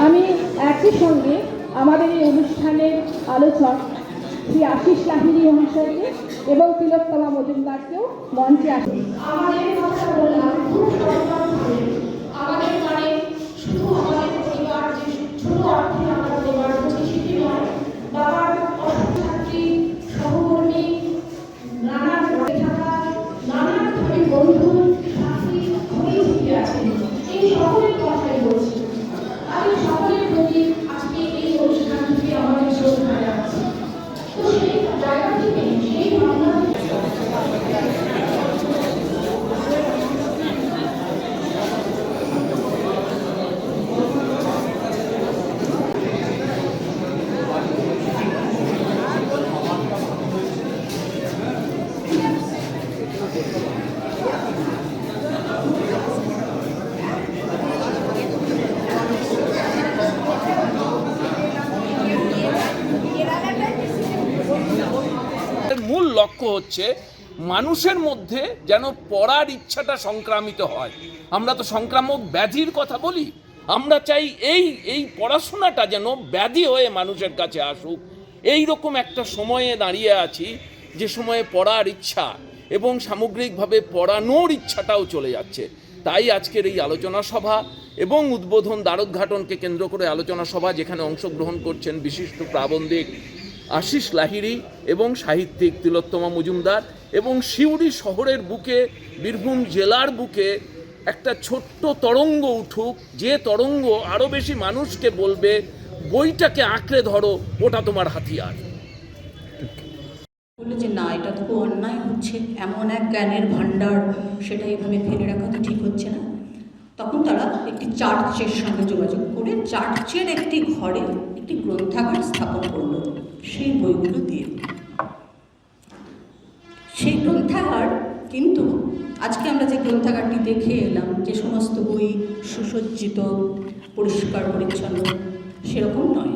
আমি একই সঙ্গে আমাদের এই অনুষ্ঠানের আলোচক শ্রী আশিস লাহিনী মহাশয়কে এবং তিলোত্তমা মজুমদারকেও মঞ্চে আসি। আমাদের মানে শুধু আমাদের পরিবার যে ছোট অর্থে আমরা পরিবার প্রতিষ্ঠিত নয় বাবার অসুখ ছাত্রী সহকর্মী নানা ঘরে থাকা নানাভাবে বন্ধু সাথী ঘরেই থেকে আছেন এই সকলের কথাই বলছি আমি সকলের প্রতি আজকে এই অনুষ্ঠান থেকে আমাদের শ্রদ্ধা জানাচ্ছি তো সেই জায়গা থেকে সেই ভাবনা থেকে এর মূল লক্ষ্য হচ্ছে মানুষের মধ্যে যেন পড়ার ইচ্ছাটা সংক্রামিত হয়। আমরা তো সংক্রামক ব্যাধির কথা বলি। আমরা চাই এই এই পড়াশোনাটা যেন ব্যাধি হয়ে মানুষের কাছে আসুক। এই রকম একটা সময়ে দাঁড়িয়ে আছি যে সময়ে পড়ার ইচ্ছা এবং সামগ্রিকভাবে পড়ানোর ইচ্ছাটাও চলে যাচ্ছে। তাই আজকের এই আলোচনা সভা এবং উদ্বোধন দ্বারোদ্ঘাটনকে কেন্দ্র করে আলোচনা সভা যেখানে অংশগ্রহণ করছেন বিশিষ্ট প্রাবন্ধিক আশিস লাহিড়ী এবং সাহিত্যিক তিলোত্তমা মজুমদার এবং সিউড়ি শহরের বুকে, বীরভূম জেলার বুকে একটা ছোট্ট তরঙ্গ উঠুক, যে তরঙ্গ আরও বেশি মানুষকে বলবে, বইটাকে আঁকড়ে ধরো, ওটা তোমার হাতিয়ার। বলল যে না, এটা তো অন্যায় হচ্ছে, এমন এক জ্ঞানের ভাণ্ডার, সেটা এভাবে ফেলে রাখা তো ঠিক হচ্ছে না। তখন তারা একটি চার্চের সঙ্গে যোগাযোগ করে, চার্চের একটি ঘরে একটি গ্রন্থাগার সেই বইগুলো দিয়ে। সেই গ্রন্থাগার কিন্তু আজকে আমরা যে গ্রন্থাগারটি দেখে এলাম, যে সমস্ত বই সুসজ্জিত, পরিষ্কার, পরিচ্ছন্ন, সেরকম নয়।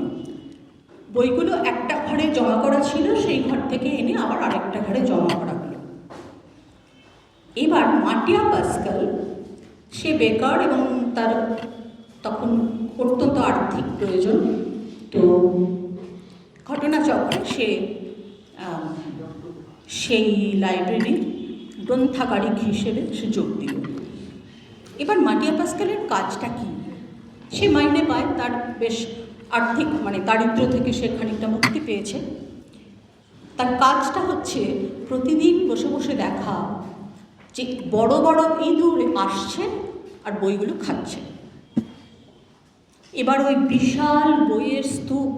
বইগুলো একটা ঘরে জমা করা ছিল, সেই ঘর থেকে এনে আবার আরেকটা ঘরে জমা করা হলো। এবার মাটিয়া পাস্কাল, সে বেকার এবং তার তখন অত্যন্ত আর্থিক প্রয়োজন, তো ঘটনাচক্রে সে সেই লাইব্রেরির গ্রন্থাগারিক হিসেবে সে যোগ দিল। এবার মাটিয়া পাস্কালের কাজটা কি? সে মাইনে পায়, তার বেশ আর্থিক মানে দারিদ্র থেকে সে খানিকটা মুক্তি পেয়েছে। তার কাজটা হচ্ছে প্রতিদিন বসে বসে দেখা যে বড় বড় ইঁদুর আসছে আর বইগুলো খাচ্ছে। এবার ওই বিশাল বইয়ের স্তূপ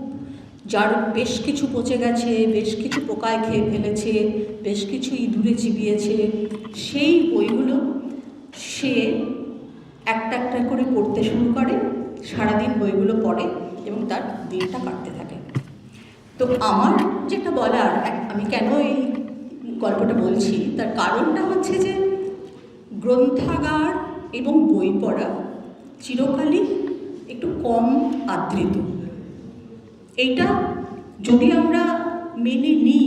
যার বেশ কিছু পচে গেছে, বেশ কিছু পোকায় খেয়ে ফেলেছে, বেশ কিছু ইঁদুরে চিবিয়েছে, সেই বইগুলো সে একটা একটা করে পড়তে শুরু করে, সারাদিন বইগুলো পড়ে এবং তার দিনটা কাটতে থাকে। তো আমার যেটা বলার, আমি কেন এই গল্পটা বলছি, তার কারণটা হচ্ছে যে গ্রন্থাগার এবং বই পড়া চিরকালই একটু কম আদৃত। এইটা যদি আমরা মেনে নিই,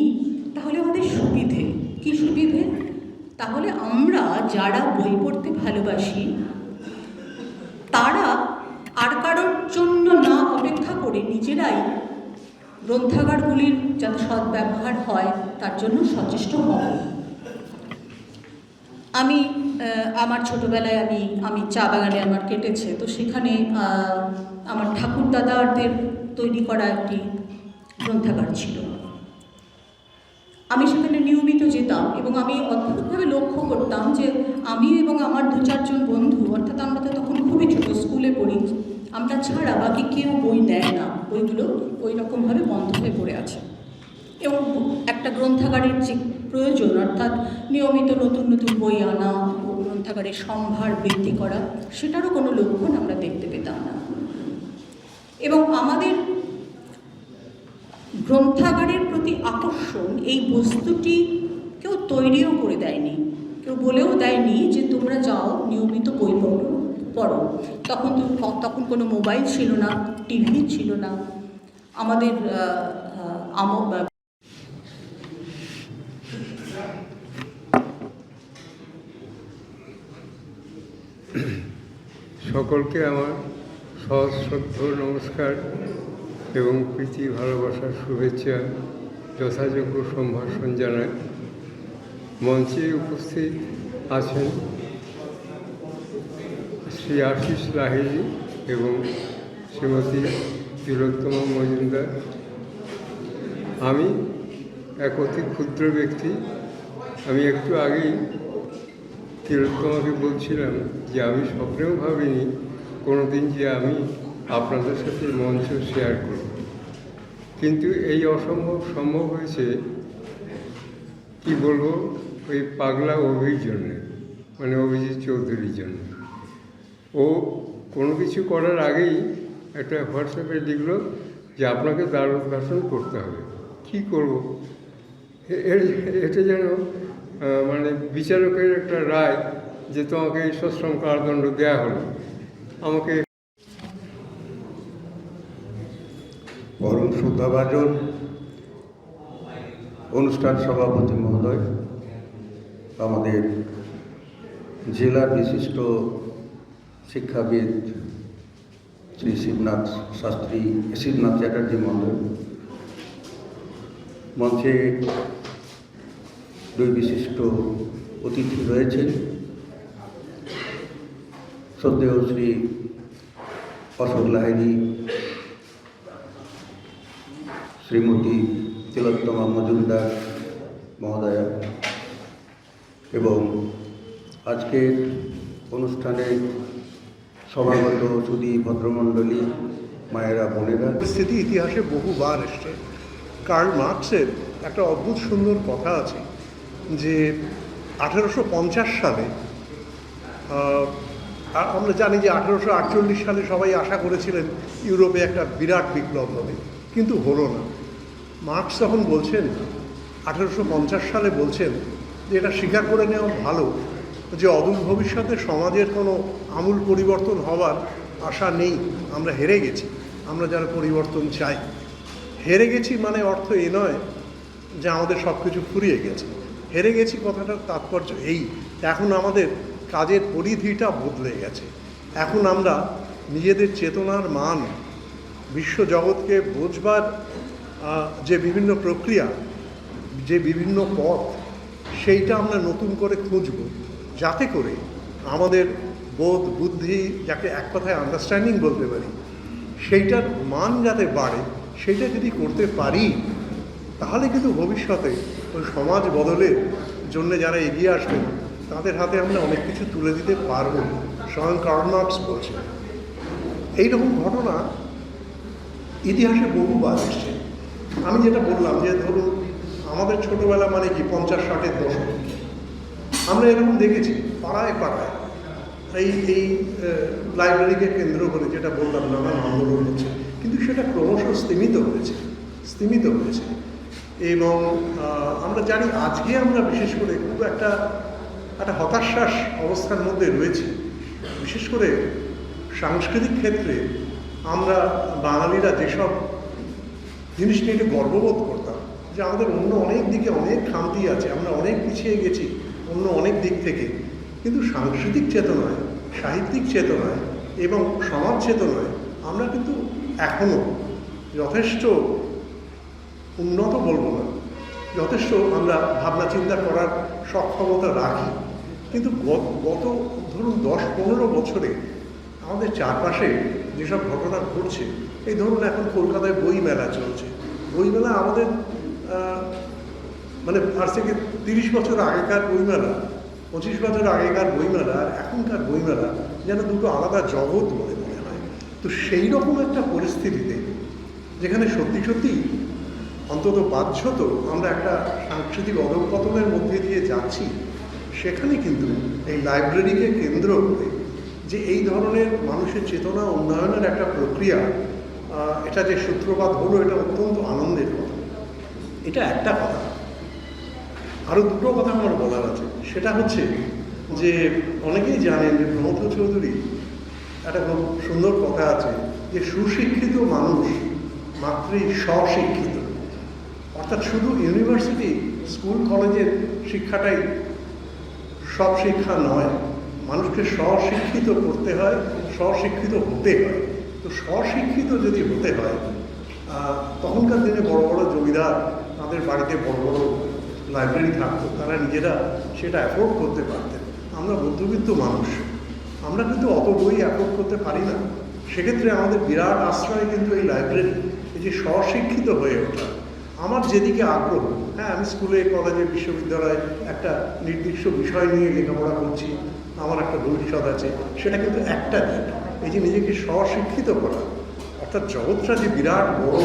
তাহলে আমাদের সুবিধে। কি সুবিধে? তাহলে আমরা যারা বই পড়তে ভালোবাসি, তারা আর কারোর জন্য না অপেক্ষা করে নিজেরাই গ্রন্থাগারগুলির যাতে সদ্ব্যবহার হয়, তার জন্য সচেষ্ট হব আমি আমার ছোটোবেলায় আমি আমি চা বাগানে আমার কেটেছে, তো সেখানে আমার ঠাকুর দাদাদের তৈরি করা একটি গ্রন্থাগার ছিল। আমি সেখানে নিয়মিত যেতাম এবং আমি অদ্ভুতভাবে লক্ষ্য করতাম যে আমি এবং আমার দু চারজন বন্ধু, অর্থাৎ আমরা তো তখন খুবই ছোটো, স্কুলে পড়ি, আমরা ছাড়া বাকি কেউ বই নেয় না। বইগুলো ওই রকমভাবে বন্ধ হয়ে পড়ে আছে। এবং একটা গ্রন্থাগারের যে প্রয়োজন, অর্থাৎ নিয়মিত নতুন নতুন বই আনা ও গ্রন্থাগারের সম্ভার বৃদ্ধি করা, সেটারও কোনো লক্ষণ আমরা দেখতে পেতাম না। এবং আমাদের গ্রন্থাগারের প্রতি আকর্ষণ এই বস্তুটি কেউ তৈরিও করে দেয়নি। কেউ বলেও দেয়নি যে তোমরা যাও, নিয়মিত বই পড়ো পড়ো। তখন তখন কোনো মোবাইল ছিল না, টিভি ছিল না। আমাদের সকলকে আমার সশ্রদ্ধ নমস্কার। এবং প্রীতি ভালোবাসার শুভেচ্ছা, যথাযোগ্য সম্ভাষণ জানাই মঞ্চে উপস্থিত আছেন শ্রী আশিস লাহিড়ী এবং শ্রীমতী তিলোত্তমা মজুমদার। আমি এক অতি ক্ষুদ্র ব্যক্তি। আমি একটু আগেই তিলোত্তমাকে বলছিলাম যে আমি স্বপ্নেও ভাবিনি কোনোদিন যে আমি আপনাদের সাথে মঞ্চ শেয়ার করব। কিন্তু এই অসম্ভব সম্ভব হয়েছে, কি বলব, ওই পাগলা অভির জন্যে মানে অভিজিৎ চৌধুরীর জন্য। ও কোনো কিছু করার আগেই একটা হোয়াটসঅ্যাপে লিখলো যে আপনাকে দ্বার উদ্ঘাটন করতে হবে। কী করব? এটা যেন মানে বিচারকের একটা রায় যে তোমাকে এই সশ্রম কারাদণ্ড দেওয়া হলো। আমাকে পরম শ্রদ্ধাভাজন অনুষ্ঠান সভাপতি মহোদয়, আমাদের জেলার বিশিষ্ট শিক্ষাবিদ শ্রী শিবনাথ শাস্ত্রী, শিবনাথ চ্যাটার্জি মহোদয়। মঞ্চে দুই বিশিষ্ট অতিথি রয়েছেন। শ্রদ্ধেয় শ্রী অশোক লাহিড়ী শ্রীমতী তিলোত্তমা মজুমদার মহোদয়া এবং আজকের অনুষ্ঠানে সভাগত সুদী ভদ্রমণ্ডলী মায়েরা বোনেরা। পরিস্থিতি ইতিহাসে বহুবার এসছে। কার্ল মার্কসের একটা অদ্ভুত সুন্দর কথা আছে যে আঠেরোশো পঞ্চাশ সালে আমরা জানি যে আঠেরোশো আটচল্লিশ সালে সবাই আশা করেছিলেন ইউরোপে একটা বিরাট বিপ্লব হবে, কিন্তু হলো না। মার্কস তখন বলছেন আঠেরোশো পঞ্চাশ সালে বলছেন যে এটা স্বীকার করে নেওয়া ভালো যে অদূর ভবিষ্যতে সমাজের কোনো আমূল পরিবর্তন হওয়ার আশা নেই আমরা হেরে গেছি আমরা যারা পরিবর্তন চাই। হেরে গেছি মানে অর্থ এ নয় যে আমাদের সব কিছু ফুরিয়ে গেছে। হেরে গেছি কথাটার তাৎপর্য এই এখন আমাদের কাজের পরিধিটা বদলে গেছে। এখন আমরা নিজেদের চেতনার মান বিশ্বজগৎকে বোঝবার আহ, যে বিভিন্ন প্রক্রিয়া, যে বিভিন্ন পথ, সেইটা আমরা নতুন করে খুঁজব। যাতে করে আমাদের বোধ, বুদ্ধি যাকে এক কথায় আন্ডারস্ট্যান্ডিং বলতে পারি, সেইটার মান যাতে বাড়ে সেটা যদি করতে পারি, তাহলে কিন্তু ভবিষ্যতে ওই সমাজ বদলের জন্য যারা এগিয়ে আসবেন, তাদের হাতে আমরা অনেক কিছু তুলে দিতে পারব, স্বয়ং কার্ল মার্কস বলছে এইরকম ঘটনা ইতিহাসে বহুবার এসছে। আমি যেটা বললাম যে ধরুন আমাদের ছোটবেলা মানে কি, পঞ্চাশ, ষাটের দশক। আমরা এরকম দেখেছি, পাড়ায় পাড়ায়। এই এই লাইব্রেরিকে কেন্দ্র করে যেটা বললাম, নানান আন্দোলন হচ্ছে। কিন্তু সেটা ক্রমশ স্তীমিত হয়েছে স্তীমিত হয়েছে। এবং আমরা জানি আজকে আমরা বিশেষ করে খুব একটা একটা হতাশ্বাস অবস্থার মধ্যে রয়েছি। বিশেষ করে সাংস্কৃতিক ক্ষেত্রে আমরা বাঙালিরা যেসব জিনিস নিয়ে গর্ববোধ করতাম যে আমাদের অন্য অনেক দিকে অনেক খামতি আছে, আমরা অনেক পিছিয়ে গেছি অন্য অনেক দিক থেকে। কিন্তু সাংস্কৃতিক চেতনায়, সাহিত্যিক চেতনায় এবং সমাজ চেতনায় আমরা কিন্তু এখনও যথেষ্ট উন্নত বলব না, যথেষ্ট আমরা ভাবনা চিন্তা করার সক্ষমতা রাখি। কিন্তু গত, ধরুন দশ পনেরো বছরে আমাদের চারপাশে যেসব ঘটনা ঘটছে, এই ধরুন এখন কলকাতায় বই মেলা চলছে। বই মেলা আমাদের মানে আজ থেকে তিরিশ বছর আগেকার বইমেলা, পঁচিশ বছর আগেকার বইমেলা আর এখনকার বইমেলা যেন দুটো আলাদা জগৎ বলে মনে হয়। তো সেই রকম একটা পরিস্থিতিতে, যেখানে সত্যি সত্যি অন্তত বাধ্যত আমরা একটা সাংস্কৃতিক অধঃপতনের মধ্যে দিয়ে যাচ্ছি, সেখানে কিন্তু এই লাইব্রেরিকে কেন্দ্র করে যে এই ধরনের মানুষের চেতনা উন্নয়নের একটা প্রক্রিয়া এটা যে সূত্রপাত হলো, এটা অত্যন্ত আনন্দের কথা। এটা একটা কথা। আরও দুটো কথা আমার বলার আছে। সেটা হচ্ছে যে অনেকেই জানেন যে প্রমথ চৌধুরী একটা খুব সুন্দর কথা আছে যে সুশিক্ষিত মানুষ মাত্রই স্বশিক্ষিত। অর্থাৎ শুধু ইউনিভার্সিটি, স্কুল, কলেজের শিক্ষাটাই সব শিক্ষা নয় মানুষকে স্বশিক্ষিত করতে হয়, স্বশিক্ষিত হতে হয়। তো স্বশিক্ষিত যদি হতে হয় তখনকার দিনে বড় বড় জমিদার তাদের বাড়িতে বড় বড় লাইব্রেরি থাকতো, তারা নিজেরা সেটা অ্যাফোর্ড করতে পারতেন। আমরা মধ্যবিত্ত মানুষ, আমরা কিন্তু অত বই অ্যাফোর্ড করতে পারি না। সেক্ষেত্রে আমাদের বিরাট আশ্রয় কিন্তু এই লাইব্রেরি, এই যে স্বশিক্ষিত হয়ে ওঠা। আমার যেদিকে আগ্রহ হ্যাঁ আমি স্কুলে, কলেজে, বিশ্ববিদ্যালয়ে একটা নির্দিষ্ট বিষয় নিয়ে লেখাপড়া করছি। আমার একটা ভবিষ্যৎ আছে, সেটা কিন্তু একটা দিক। এই যে নিজেকে স্বশিক্ষিত করা, অর্থাৎ জগৎটা যে বিরাট বড়